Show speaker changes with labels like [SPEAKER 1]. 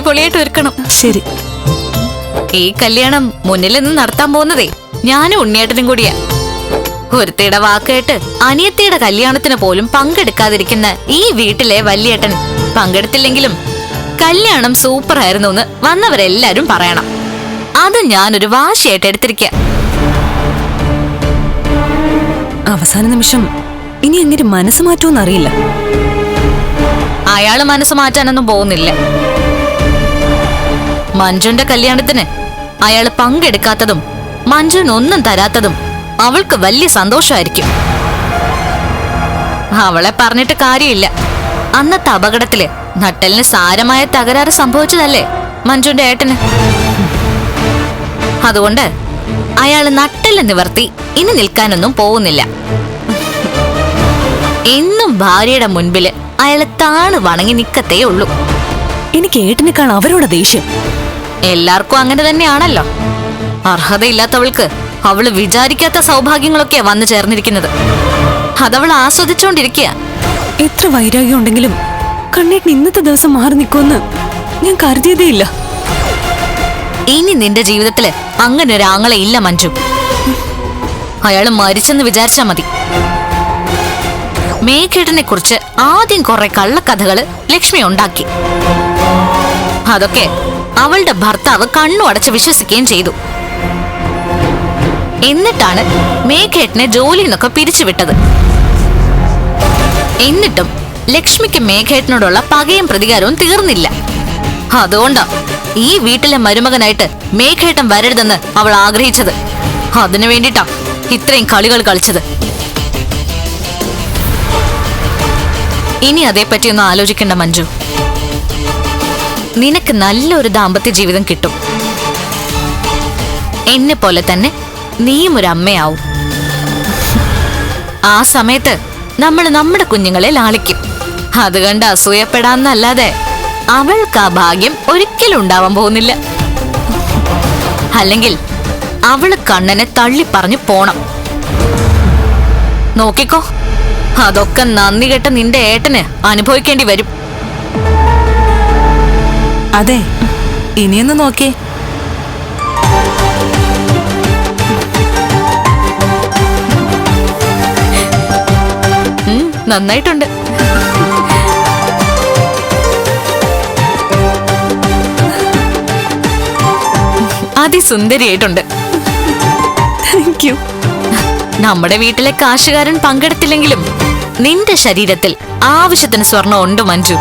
[SPEAKER 1] അടിപൊളിയായിട്ട് ഒരുക്കണം.
[SPEAKER 2] ശരി.
[SPEAKER 1] ഈ കല്യാണം മുന്നിൽ നിന്ന് നടത്താൻ പോകുന്നതേ ഞാനും ഉണ്ണിയേട്ടനും കൂടിയാ. ഒരുത്തിയുടെ വാക്കേട്ട് അനിയത്തിയുടെ കല്യാണത്തിന് പോലും പങ്കെടുക്കാതിരിക്കുന്ന ഈ വീട്ടിലെ വല്യേട്ടൻ പങ്കെടുത്തില്ലെങ്കിലും കല്യാണം സൂപ്പർ ആയിരുന്നു എന്ന് വന്നവരെല്ലാരും പറയണം. അത് ഞാനൊരു വാശിയായിട്ട് എടുത്തിരിക്ക.
[SPEAKER 2] അവസാന നിമിഷം ഇനി എങ്ങനെ മനസ്സ് മാറ്റുമെന്ന് അറിയില്ല.
[SPEAKER 1] അയാൾ മനസ്സ് മാറ്റാനൊന്നും പോകുന്നില്ല. മഞ്ജുന്റെ കല്യാണത്തിന് അയാൾ പങ്കെടുക്കാത്തതും ഒന്നും തരാത്തതും അവൾക്ക് വലിയ സന്തോഷമായിരിക്കും. അവളെ പറഞ്ഞിട്ട് കാര്യമില്ല. അന്നത്തെ അപകടത്തിൽ നട്ടലിന് സാരമായ തകരാറ് സംഭവിച്ചതല്ലേ മഞ്ജുന്റെ ഏട്ടന്? അതുകൊണ്ട് അയാൾ നട്ടൽ നിവർത്തി ഇനി നിൽക്കാനൊന്നും പോകുന്നില്ല. എന്നും ഭാര്യയുടെ മുൻപിൽ അയാൾ താണു വണങ്ങി നിക്കത്തേ ഉള്ളൂ
[SPEAKER 2] എനിക്ക് ഏട്ടനേക്കാൾ അവരോട് ദേഷ്യം.
[SPEAKER 1] എല്ലാവർക്കും അങ്ങനെ തന്നെയാണല്ലോ. അർഹതയില്ലാത്തവൾക്ക് അവൾ വിചാരിക്കാത്ത സൗഭാഗ്യങ്ങളൊക്കെയാ വന്നു ചേർന്നിരിക്കുന്നത്. അതവൾ ആസ്വദിച്ചുകൊണ്ടിരിക്കുക
[SPEAKER 2] എത്ര വൈരാഗ്യം ഉണ്ടെങ്കിലും കണ്ണേട്ടൻ ഇന്നത്തെ ദിവസം മാറി നിൽക്കുമെന്ന് ഞാൻ കരുതിയതേയില്ല.
[SPEAKER 1] ഇനി നിന്റെ ജീവിതത്തിൽ അങ്ങനെ ഒരു ആങ്ങളെ ഇല്ല മഞ്ജു. അയാൾ മരിച്ചെന്ന് വിചാരിച്ചാ മതി. മേഘേട്ടനെ കുറിച്ച് ആദ്യം കുറെ കള്ളക്കഥകൾ ലക്ഷ്മി ഉണ്ടാക്കി. അതൊക്കെ അവളുടെ ഭർത്താവ് കണ്ണു അടച്ച് വിശ്വസിക്കുകയും ചെയ്തു. എന്നിട്ടാണ് മേഘേട്ടനെ ജോലിയിൽ നിന്നൊക്കെ പിരിച്ചുവിട്ടത്. എന്നിട്ടും ലക്ഷ്മിക്ക് മേഘേട്ടനോടുള്ള പകയും പ്രതികാരവും തീർന്നില്ല. അതുകൊണ്ടാ ഈ വീട്ടിലെ മരുമകനായിട്ട് മേഘേട്ടൻ വരരുതെന്ന് അവൾ ആഗ്രഹിച്ചത്. അതിനു വേണ്ടിട്ടാ ഇത്രയും കളികൾ കളിച്ചത്. ഇനി അതേപ്പറ്റിയൊന്നും ആലോചിക്കേണ്ട മഞ്ജു. നിനക്ക് നല്ലൊരു ദാമ്പത്യ ജീവിതം കിട്ടും. എന്നെ പോലെ തന്നെ നീയും ഒരു അമ്മയാവും. ആ സമയത്ത് നമ്മൾ നമ്മുടെ കുഞ്ഞുങ്ങളെ ലാളിക്കും. അത് കണ്ട് അസൂയപ്പെടാന്നല്ലാതെ അവൾക്ക് ആ ഭാഗ്യം ഒരിക്കലും ഉണ്ടാവാൻ പോകുന്നില്ല. അല്ലെങ്കിൽ അവൾ കണ്ണനെ തള്ളി പറഞ്ഞു പോണം. നോക്കിക്കോ അതൊക്കെ നന്ദി കെട്ട നിന്റെ ഏട്ടന് അനുഭവിക്കേണ്ടി വരും.
[SPEAKER 3] അതെ ഇനിയൊന്ന്
[SPEAKER 1] നോക്കേ. നന്നായിട്ടുണ്ട്. അതിസുന്ദരിയായിട്ടുണ്ട്.
[SPEAKER 2] താങ്ക് യു
[SPEAKER 1] നമ്മുടെ വീട്ടിലെ കാശുകാരൻ പങ്കെടുത്തില്ലെങ്കിലും നിന്റെ ശരീരത്തിൽ ആവശ്യത്തിന് സ്വർണം ഉണ്ട് മഞ്ജു.